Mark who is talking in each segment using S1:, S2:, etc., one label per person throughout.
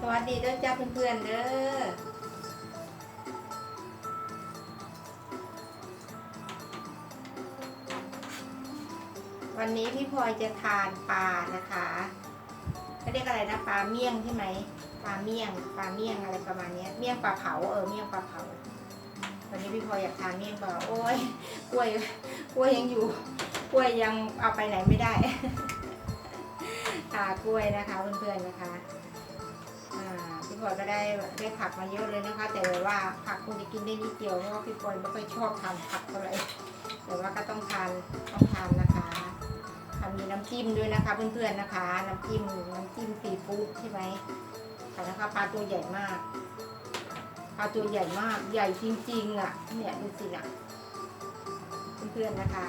S1: สวัสดีเด้อจ้าเพื่อนๆเด้อวันนี้พี่พลอยจะทานปลานะคะเขาเรียกอะไรนะปลาเมี่ยงใช่ไหมปลาเมี่ยงปลาเมี่ยงอะไรประมาณนี้เมี่ยงปลาเผาเออเมี่ยงปลาเผาวันนี้พี่พลอยอยากทานเมี่ยงปลาโอ้ยกล้วยกล้วยยังอยู่ กล้วยยังเอาไปไหนไม่ได้ทากล้วยนะคะเพื่อนๆนะคะพี่พลอยก็ได้ได้ผักมาเยอะเลยนะคะ แต่ว่าผักคงจะกินได้นิดเดียวเพราะว่าพี่พลอยไม่ค่อยชอบทานผักเท่าไหร่แต่ว่าก็ต้องทานต้องทานนะคะอะมีน้ำจิ้มด้วยนะคะเพื่อนๆนะคะ น้ำจิ้มน้ำจิ้มซีฟู้ดใช่ไหมค่ะนะคะปลาตัวใหญ่มากปลาตัวใหญ่มากใหญ่จริงๆอะเนี่ยดูสิอะเพื่อนๆนะคะ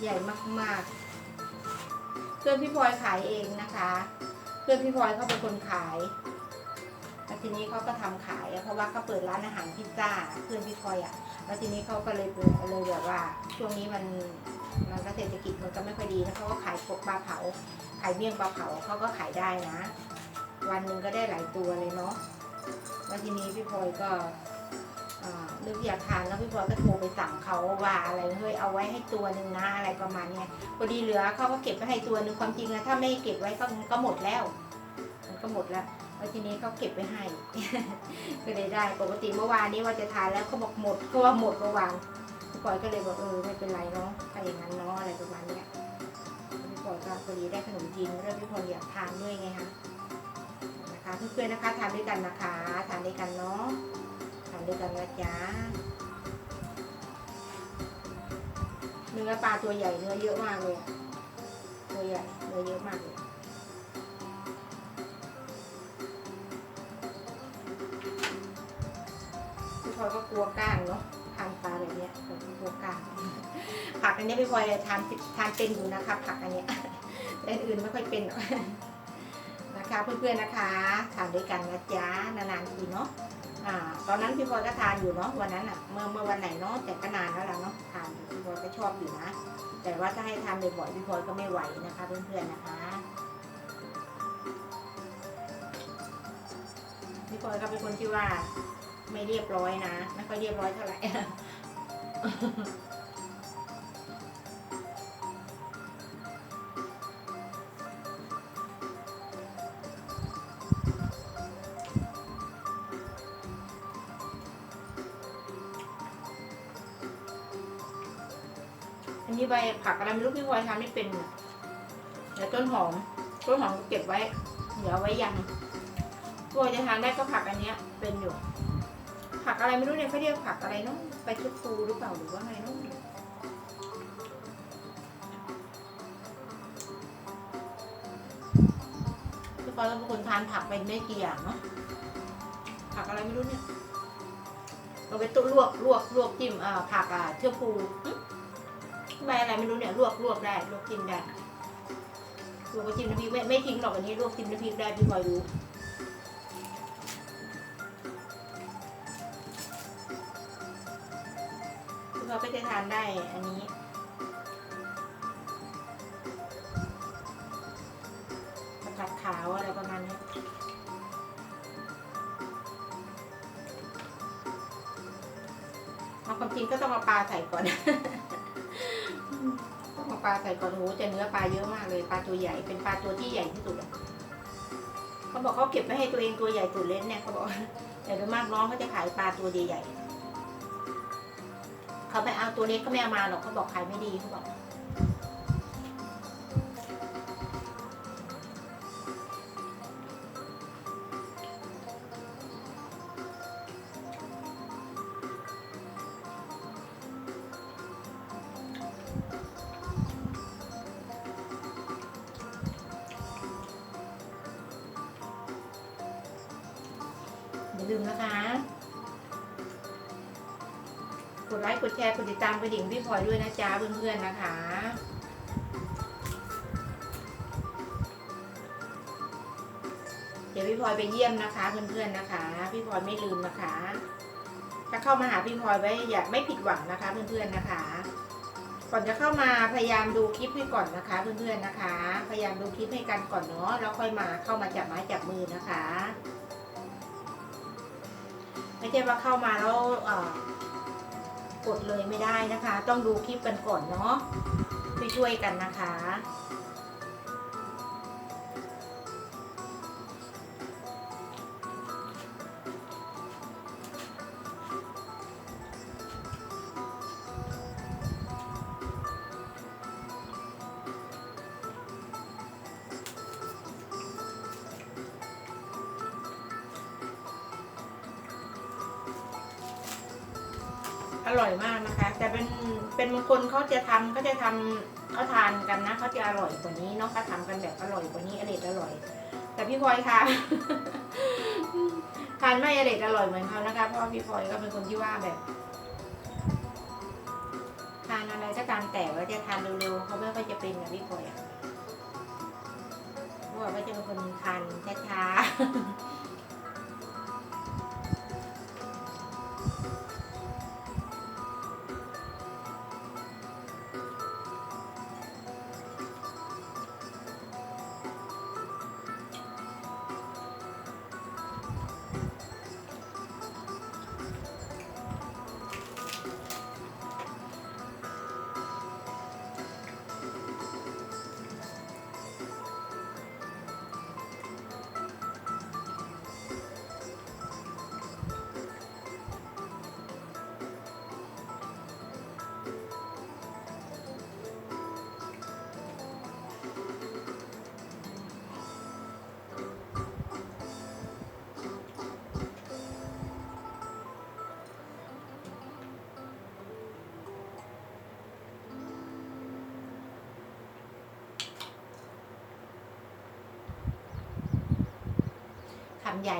S1: ใหญ่มากๆ เพื่อนพี่พลอยขายเองนะคะ เพื่อนพี่พลอยเขาเป็นคนขายแล้วทีนี้เขาก็ทำขายเพราะว่าเขาเปิดร้านอาหารพิซซ่าเพื่อนพี่พลอยอะแล้วทีนี้เขาก็เลยเปิดเลยแบบว่า ช่วงนี้มันมันก็เศรษฐกิจมันก็ไม่ค่อยดีนะเขาก็ขายพวกปลาเผา ขายเมี่ยงปลาเผาเขาก็ขายได้นะ วันหนึ่งก็ได้หลายตัวเลยเนาะแล้วทีนี้พี่พลอยก็อ่า นึกอยากทานแล้วพี่พลอยก็โทรไปสั่งเขาว่าอะไรเฮ้ยเอาไว้ให้ตัวหนึ่งนะอะไรประมาณเนี้ยพอดีเหลือเขาก็เก็บไว้ให้ตัวหนึงความจริงอะถ้าไม่เก็บไว้ก็ก็หมดแล้ว มันก็หมดแล้วแล้วทีนี้เขาเก็บไว้ให้ ก็เลยได้ปกติเมื่อวานนี้ว่าจะทานแล้วเขาบอกหมดเขาว่าหมดเมื่อวานพี่ปอยก็เลยบอกเออไม่เป็นไรเนาะถ้าอย่างนั้นเนาะอะไรประมาณเนี้ยพี่ปอยก็พอดีได้ขนมจีนแล้วพี่ปอยอยากทานด้วยไงคะนะคะเพื่อนๆนะคะทานด้วยกันนะคะทานด้วยกันเนาะ ทานด้วยกันนะจ๊ะเนื้อปลาตัวใหญ่เนื้อเยอะมากเลยตัวใหญ่เนื้อเยอะมากเลยพี่พลอยก็กลัวก้างเนาะทานปลาแบบเนี้ยผมกลัวก้างผักอันนี้พี่พลอยทานทานเป็นอยู่นะคะ ผักอันเนี้ยแต่อื่นไม่ค่อยเป็นหรอกนะคะเพื่อนๆนะคะทานด้วยกันนะจ๊ะนานๆทีเนาะ อ่า ตอนนั้นพี่พลอยก็ทานอยู่เนาะวันนั้นอะเมื่อเมื่อวันไหนเนาะแต่ก็นานแล้วล่ะเนาะทานอยู่พี่พลอยก็ชอบอยู่นะ แต่ว่าถ้าให้ทานบ่อยๆพี่พลอยก็ไม่ไหวนะคะ เพื่อนๆนะคะพี่พลอยก็เป็นคนที่ว่า ไม่เรียบร้อยนะไม่ค่อยเรียบร้อยเท่าไหร่ อันนี้ใบผักอะไรไม่รู้พี่พลอยทำไม่เป็นอะเดี๋ยวต้นหอมต้นหอมเก็บไว้เดี๋ยวเอไว้ยำพี่พลอยจะทานได้ก็ผักอันเนี้ย เป็นอยู่ ผักอะไรไม่รู้เนี่ยเขาเรียกผักอะไรเนาะไปชุบปูหรือเปล่าหรือว่าไงเนาะพี่พลอยเป็นคนทานผักเป็นไม่กี่อย่างเนาะผักอะไรไม่รู้เนี่ยเราไปตุ้ลวกลวกลวกจิ้มอ่าผักอ่าเชื่อปู ใบอะไรไม่รู้เนี่ยลวกลวกได้ลวกจิ้มได้ลวกไปจิ้มน้ำพริกไม่ไม่ทิ้งหรอกอันนี้ลวกจิ้มน้ำพริกได้พี่พลอยรู้พี่พลอยก็จะทานได้อันนี้ผักกาดขาวอะไรประมาณนี้เอาความจริงก็ต้องเอาปลาใส่ก่อน ต้องเอาปลาใส่ก่อนโหจะเนื้อปลาเยอะมากเลยปลาตัวใหญ่เป็นปลาตัวที่ใหญ่ที่สุดอะเขาบอกเขาเก็บไว้ให้ตัวเองตัวใหญ่ตัวเล็กเนี่ยเขาบอกแต่โดยมากน้องเขาจะขายปลาตัวใหญ่ๆเขาไม่เอาตัวเล็กก็ไม่เอามาหรอกเขาบอกขายไม่ดีเขาบอก อย่าลืมนะคะ กดไลค์ กดแชร์ กดติดตามกระดิ่งพี่พลอยด้วยนะจ๊ะเพื่อนๆนะคะ เดี๋ยวพี่พลอยไปเยี่ยมนะคะเพื่อนๆนะคะ พี่พลอยไม่ลืมนะคะ ถ้าเข้ามาหาพี่พลอยไว้อย่าไม่ผิดหวังนะคะเพื่อนๆนะคะก่อนจะเข้ามาพยายามดูคลิปให้ก่อนนะคะ เพื่อนๆนะคะ พยายามดูคลิปให้กันก่อนเนาะแล้วค่อยมาเข้ามาจับไม้จับมือนะคะ ไม่ใช่ว่าเข้ามาแล้วกดเลยไม่ได้นะคะ ต้องดูคลิปกันก่อนเนาะช่วยๆกันนะคะ ร่อยมากนะคะ แต่เป็นเป็นบางคนเขาจะทำเขาจะทำเขาทานกันนะเขาจะอร่อยกว่านี้เนาะเขาทำกันแบบอร่อยกว่านี้อร่อยอร่อย แต่พี่พลอยค่ะทานไม่อร่อยอร่อยเหมือนเขานะคะเพราะว่าพี่พลอยก็เป็นคนที่ว่าแบบทานอะไรก็ตามแต่ว่าจะทานเร็วๆเขาไม่ค่อยจะเป็นนะพี่พลอยอะเพราะว่าเขาจะเป็นคนทานช้าๆ คำใหญ่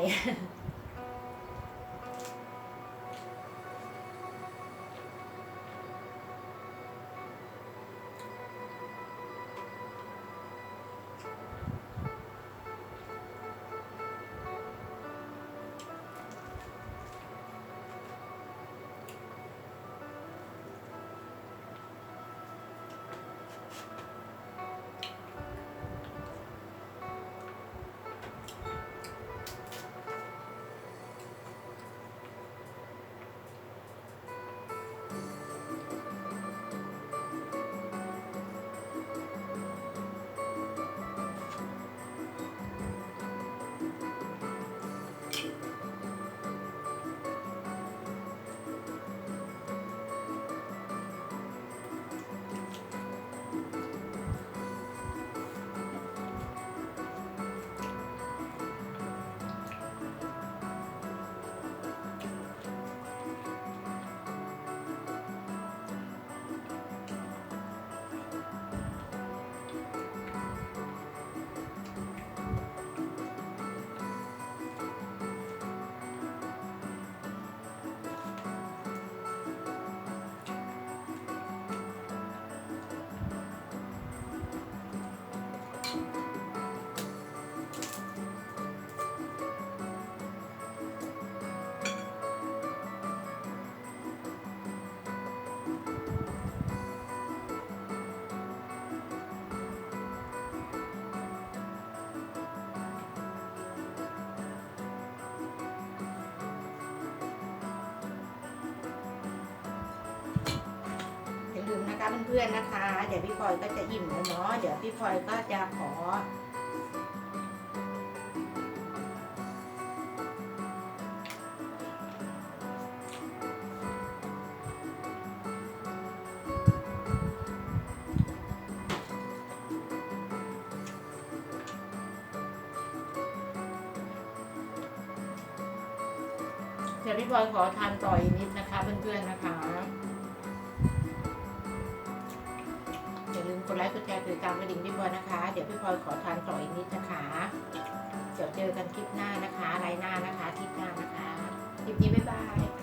S1: นะคะเพื่อนๆนะคะ เดี๋ยวพี่พลอยก็จะอิ่มแล้วเนาะเดี๋ยวพี่พลอยก็จะขอเดี๋ยวพี่พลอยขอทานต่ออีกนิดนะคะเพื่อนๆนะคะ กดไลค์กดแชร์กดติดตามกระดิ่งพี่พลนะคะ เดี๋ยวพี่พลอยขอทานต่ออีกนิดนะคะ เดี๋ยวเจอกันคลิปหน้านะคะไลน์หน้านะคะคลิปหน้านะคะคลิปนี้บ๊ายบาย